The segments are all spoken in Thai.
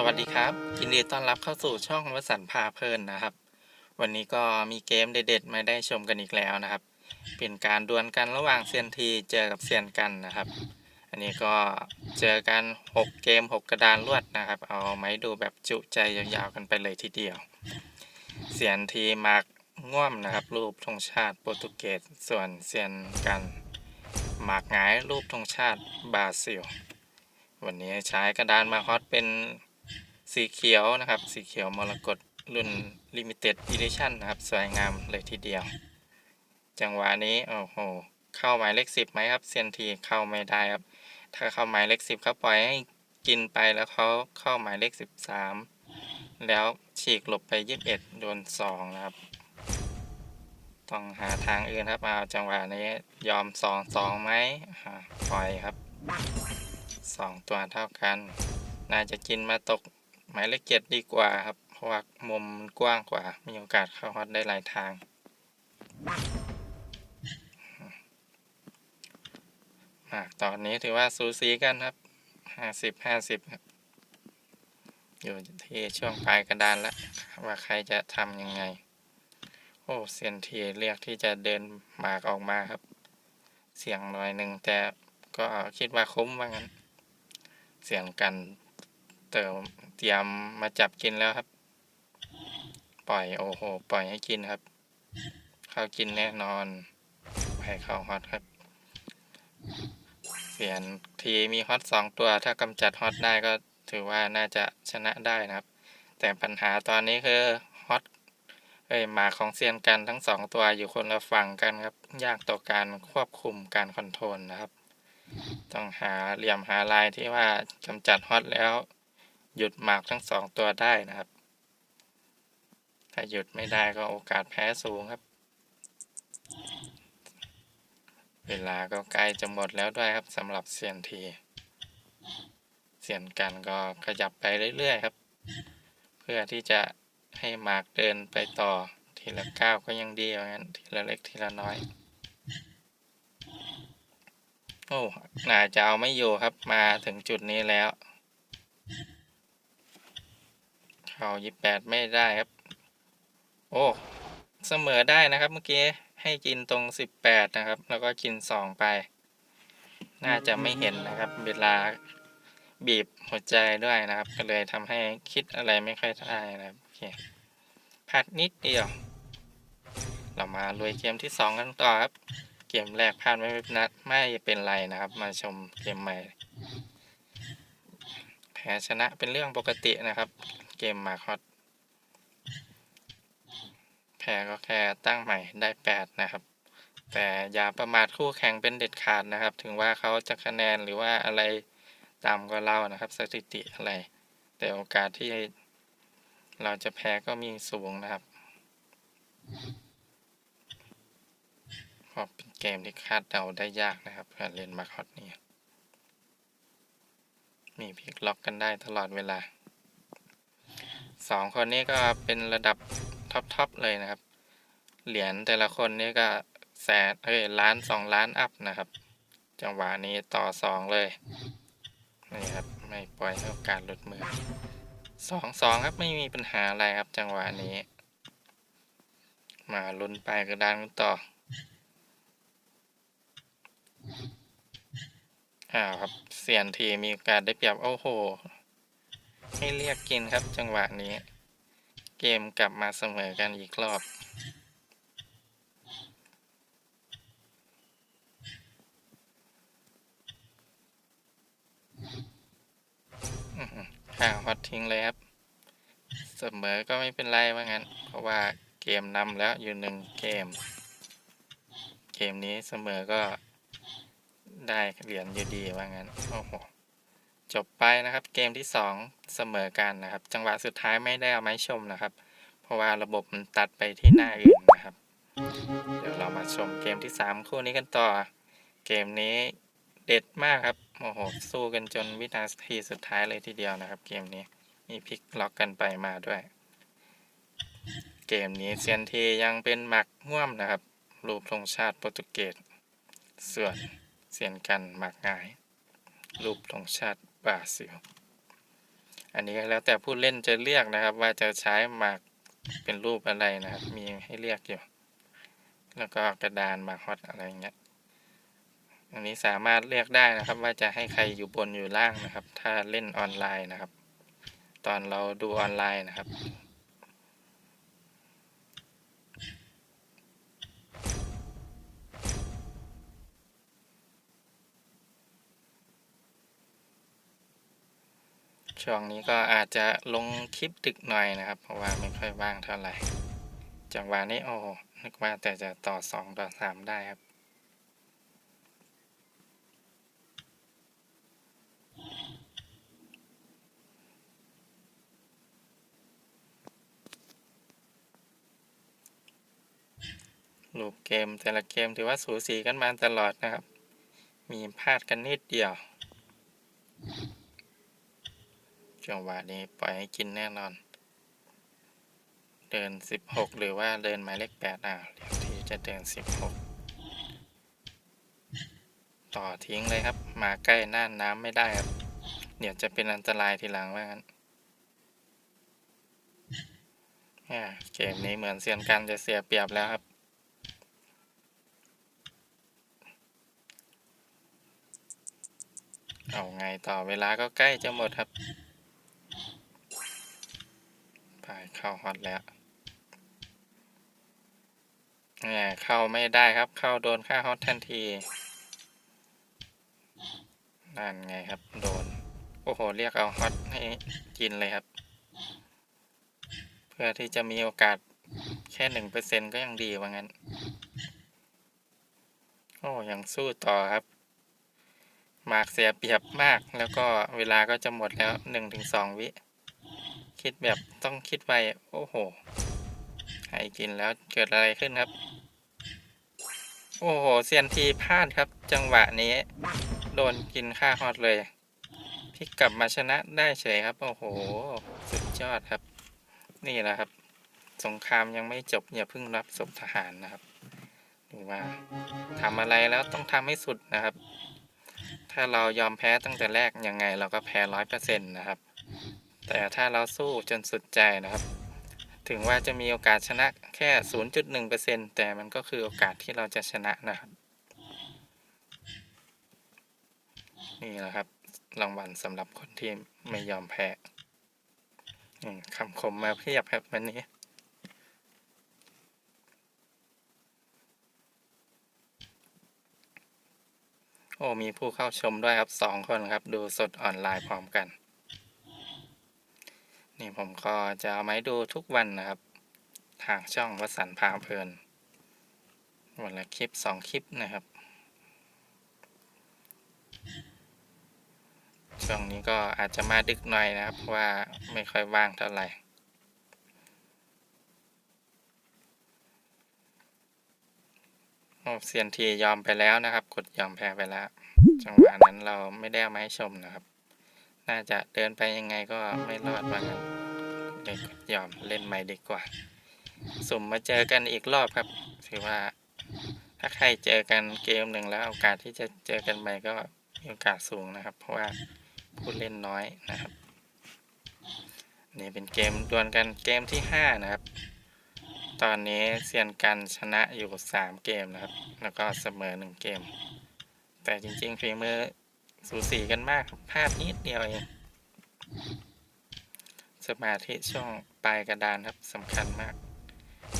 สวัสดีครับยินดีต้อนรับเข้าสู่ช่องวสันพาเพลินนะครับ วันนี้ก็มีเกมเด็ดๆมาได้ชมกันอีกแล้วนะครับ เป็นการดวลกันระหว่างเซียนทีเจอกับเซียนกันนะครับ อันนี้ก็เจอกัน 6 เกม 6 กระดานรวดนะครับ เอาไม้ดูแบบจุใจยาวๆกันไปเลยทีเดียว เซียนทีมากง่วมนะครับ รูปธงชาติโปรตุเกสส่วนเซียนกันหมากหงายรูปธงชาติบราซิลวันนี้ใช้กระดานมาฮอตเป็น สีเขียวนะครับ สีเขียวมรกตรุ่น Limited Edition นะครับ สวยงามเลยทีเดียว จังหวะนี้ โอ้โห เข้าหมายเลขสิบไหมครับเซียนทีเข้าไม่ได้ครับ ถ้าเข้าหมายเลขสิบเขาปล่อยให้กินไปแล้วเขาเข้าหมายเลขสิบสามแล้วฉีกหลบไปยี่สิบเอ็ดโดนสองนะครับ ต้องหาทางอื่นครับเอาจังหวะนี้ยอมสองสองไหมปล่อยครับสองตัวเท่ากัน น่าจะกินมาตก หมายเลขเจ็ดดีกว่าครับ เพราะว่ามุมมันกว้างกว่า มีโอกาสเข้าฮอตได้หลายทางมากตอนนี้ถือว่าสูสีกันครับห้าสิบห้าสิบครับ อยู่ที่ช่วงปลายกระดานแล้ว ว่าใครจะทำยังไง โอ้เซียนทีเรียกที่จะเดินหมากออกมาครับ เสียงหน่อยหนึ่งแต่ก็คิดว่าคุ้มว่างั้น เสียงกันเติม เตรียมมาจับกินแล้วครับ ปล่อยโอ้โห ปล่อยให้กินครับ เข้ากินแน่นอนไปเข้าฮอตครับเสี่ยนทีมีฮอตสองตัว ถ้ากำจัดฮอตได้ก็ถือว่าน่าจะชนะได้นะครับ แต่ปัญหาตอนนี้คือฮอตเอ้ยหมาของเซียนกันทั้งสองตัวอยู่คนละฝั่งกันครับ ยากต่อการควบคุมการคอนโทรลนะครับ ต้องหาเหลี่ยมหาลายที่ว่ากำจัดฮอตแล้ว หยุดหมากทั้งสองตัวได้นะครับ ถ้าหยุดไม่ได้ก็โอกาสแพ้สูงครับ เวลาก็ใกล้จะหมดแล้วด้วยครับสำหรับเซียนทีเซียนกันก็ขยับไปเรื่อยๆครับ เพื่อที่จะให้หมากเดินไปต่อทีละก้าวก็ยังดีอย่างนั้นทีละเล็กทีละน้อย โอ้น่าจะเอาไม่อยู่ครับมาถึงจุดนี้แล้ว เข้ายี่แปดไม่ได้ครับ โอ้เสมอได้นะครับ เมื่อกี้ให้กินตรงสิบแปดนะครับ แล้วก็กินสองไป น่าจะไม่เห็นนะครับ เวลาบีบหัวใจด้วยนะครับ ก็เลยทำให้คิดอะไรไม่ค่อยได้นะครับโอเคพลาดนิดเดียว เรามาลุยเกมที่สองกันต่อครับ เกมแรกพลาดไม่เป็นนัดไม่เป็นไรนะครับ มาชมเกมใหม่แพ้ชนะเป็นเรื่องปกตินะครับ เกมมาคอตแพ้ก็แค่ตั้งใหม่ได้แปดนะครับ แต่อย่าประมาทคู่แข่งเป็นเด็ดขาดนะครับ ถึงว่าเขาจะคะแนนหรือว่าอะไรต่ำกว่าเรานะครับ สถิติอะไร แต่โอกาสที่เราจะแพ้ก็มีสูงนะครับเพราะเป็นเกมที่คาดเดาได้ยากนะครับการเล่นมาคอตนี้มีพลิกล็อกกันได้ตลอดเวลา สองคนนี้ก็เป็นระดับท็อปๆเลยนะครับ เหรียญแต่ละคนนี่ก็แสนเอ้ยล้านสองล้านอัพนะครับ จังหวะนี้ต่อสองเลยนี่ครับไม่ปล่อยให้โอกาสหลุดมือสองสองครับไม่มีปัญหาอะไรครับ จังหวะนี้ มาลุ้นไปกระดานกันต่ออ้าวครับเสียนทีมีโอกาสได้เปรียบโอ้โห ให้เรียกกินครับจังหวะนี้ เกมกลับมาเสมอกันอีกรอบหือข้าวฮอตทิ้งเลยครับ เสมอก็ไม่เป็นไรว่างั้น เพราะว่าเกมนำแล้วอยู่หนึ่งเกม เกมนี้เสมอก็ได้เหรียญอยู่ดีว่างั้น โอ้โห จบไปนะครับเกมที่สองเสมอกันนะครับ จังหวะสุดท้ายไม่ได้เอาไม้ชมนะครับ เพราะว่าระบบมันตัดไปที่หน้าอื่นนะครับ เดี๋ยวเรามาชมเกมที่สามคู่นี้กันต่อ เกมนี้เด็ดมากครับโอ้โหสู้กันจนวินาทีสุดท้ายเลยทีเดียวนะครับ เกมนี้มีพลิกล็อกกันไปมาด้วย เกมนี้เซียนทียังเป็นหมักง่วมนะครับ รูปธงชาติโปรตุเกสส่วนเซียนกันหมักง่าย รูปธงชาติ บาซิล อันนี้แล้วแต่ผู้เล่นจะเลือกนะครับ ว่าจะใช้หมากเป็นรูปอะไรนะครับ มีให้เลือกอยู่ แล้วก็กระดานหมากฮอตอะไรอย่างเงี้ย อันนี้สามารถเลือกได้นะครับ ว่าจะให้ใครอยู่บนอยู่ล่างนะครับ ถ้าเล่นออนไลน์นะครับ ตอนเราดูออนไลน์นะครับ ช่วงนี้ก็อาจจะลงคลิปดึกหน่อยนะครับ เพราะว่าไม่ค่อยว่างเท่าไหร่จังหวะนี้โอ้นึกว่าแต่จะต่อสองต่อสามได้ครับรูปเกมแต่ละเกมถือว่าสูสีกันมาตลอดนะครับ มีพลาดกันนิดเดียว จังหวะนี้ปล่อยให้กินแน่นอน เดิน 16 หรือว่าเดินหมายเลข8อ่าเดี๋ยวที่จะเดิน 16 ต่อทิ้งเลยครับ มาใกล้น่านน้ำไม่ได้ครับ เดี๋ยวจะเป็นอันตรายทีหลังว่างั้นอ่เกมนี้เหมือนเซียนกันจะเสียเปรียบแล้วครับ เอาไงต่อเวลาก็ใกล้จะหมดครับ ไปเข้าฮอตแล้วเนี่ยเข้าไม่ได้ครับ เข้าโดนค่าฮอตทันที นั่นไงครับ โดน โอ้โห เรียกเอาฮอตให้กินเลยครับ เพื่อที่จะมีโอกาสแค่หนึ่งเปอร์เซ็นก็ยังดีว่างั้น โอ้ยังสู้ต่อครับ มากเสียเปรียบมากแล้วก็เวลาก็จะหมดแล้วหนึ่งถึงสองวิ คิดแบบต้องคิดไวโอ้โหให้กินแล้วเกิดอะไรขึ้นครับ โอ้โหเซียนทีพลาดครับ จังหวะนี้ โดนกินค่าฮอตเลยพลิกกลับมาชนะได้เฉยครับ โอ้โห สุดยอดครับ นี่แหละครับ สงครามยังไม่จบอย่าเพิ่งรับศพทหารนะครับหรือว่าทำอะไรแล้วต้องทำให้สุดนะครับ ถ้าเรายอมแพ้ตั้งแต่แรกยังไง เราก็แพ้ร้อยเปอร์เซ็นต์นะครับ แต่ถ้าเราสู้จนสุดใจนะครับ ถึงว่าจะมีโอกาสชนะแค่ 0.1%แต่มันก็คือโอกาสที่เราจะชนะนะครับ นี่แหละครับ รางวัลสำหรับคนที่ไม่ยอมแพ้คำคมมาเพียบครับวันนี้โอ้มีผู้เข้าชมด้วยครับสองคนครับ ดูสดออนไลน์พร้อมกัน นี่ผมก็จะเอามาให้ดูทุกวันนะครับ ทางช่องวสันพาเพลิน วันละคลิปสองคลิปนะครับ ช่วงนี้ก็อาจจะมาดึกหน่อยนะครับ เพราะว่าไม่ค่อยว่างเท่าไหร่เซียนทียอมไปแล้วนะครับ กดยอมแพ้ไปแล้ว จังหวะนั้นเราไม่ได้ามาให้ชมนะครับ น่าจะเดินไปยังไงก็ไม่รอดว่างั้นเลยกยอมเล่นใหม่ดีกว่า สุ่มมาเจอกันอีกรอบครับถือว่า ถ้าใครเจอกันเกมหนึ่งแล้วโอกาสที่จะเจอกันใหม่ก็มีโอกาสสูงนะครับ เพราะว่าผู้เล่นน้อยนะครับนี่เป็นเกมดวลกันเกมที่ห้านะครับ ตอนนี้เซียนกันชนะอยู่สามเกมนะครับ แล้วก็เสมอหนึ่งเกม แต่จริงๆฝีมือ สูสีกันมากพลาดนิดเดียวเองสมาธิช่วงปลายกระดานครับสำคัญมาก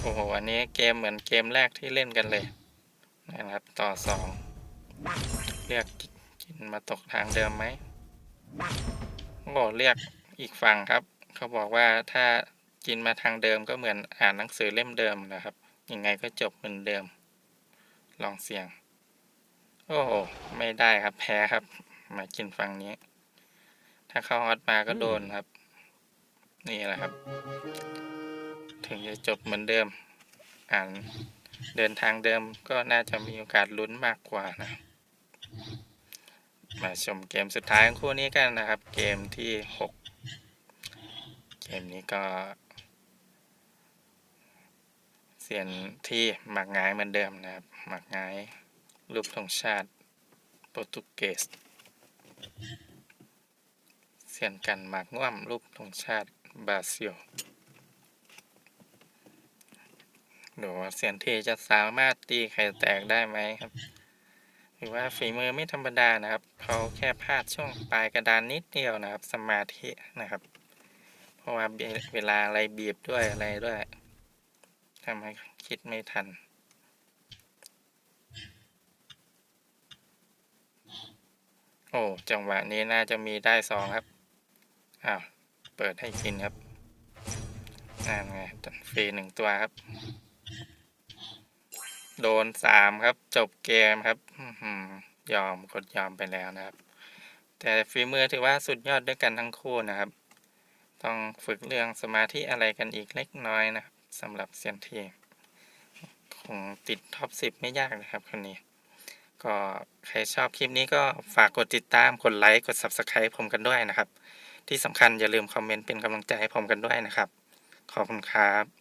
โอ้โห อันนี้เกมเหมือนเกมแรกที่เล่นกันเลยนะครับต่อสองเรียกกินมาตกทางเดิมไหมโอ้เรียกอีกฝั่งครับ เขาบอกว่าถ้ากินมาทางเดิมก็เหมือนอ่านหนังสือเล่มเดิมนะครับ ยังไงก็จบเหมือนเดิม ลองเสี่ยง โอ้โหไม่ได้ครับแพ้ครับ มากินฝั่งนี้ ถ้าเข้าฮอตมาก็โดนครับ นี่แหละครับ ถึงจะจบเหมือนเดิม อ่านเดินทางเดิมก็น่าจะมีโอกาสลุ้นมากกว่านะ มาชมเกมสุดท้ายของคู่นี้กันนะครับ เกมที่หกเกมนี้ก็เสียนที่หมักงายเหมือนเดิมนะครับ หมักงายรูปธงชาติโปรตุเกส เสียนกันหมากง่วมรูปธงชาติบราซิลดูว่าเสียนทีจะสามารถตีไข่แตกได้ไหมครับ หรือว่าฝีมือไม่ธรรมดานะครับ เขาแค่พลาดช่วงปลายกระดานนิดเดียวนะครับ สมาธินะครับ เพราะว่าเวลาอะไรบีบด้วยอะไรด้วยทำให้คิดไม่ทัน โอ้จังหวะนี้น่าจะมีได้สองครับอ้าวเปิดให้กินครับนั่นไงฟรีหนึ่งตัวครับ โดนสามครับ จบเกมครับยอมกดยอมไปแล้วนะครับ แต่ฝีมือถือว่าสุดยอดด้วยกันทั้งคู่นะครับ ต้องฝึกเรื่องสมาธิอะไรกันอีกเล็กน้อยนะครับสำหรับเซียนทีคงติดท็อปสิบไม่ยากนะครับคนนี้ ก็ใครชอบคลิปนี้ก็ฝากกดติดตาม กดไลค์ กด Subscribe ผมกันด้วยนะครับ ที่สำคัญอย่าลืมคอมเมนต์เป็นกำลังใจให้ผมกันด้วยนะครับ ขอบคุณครับ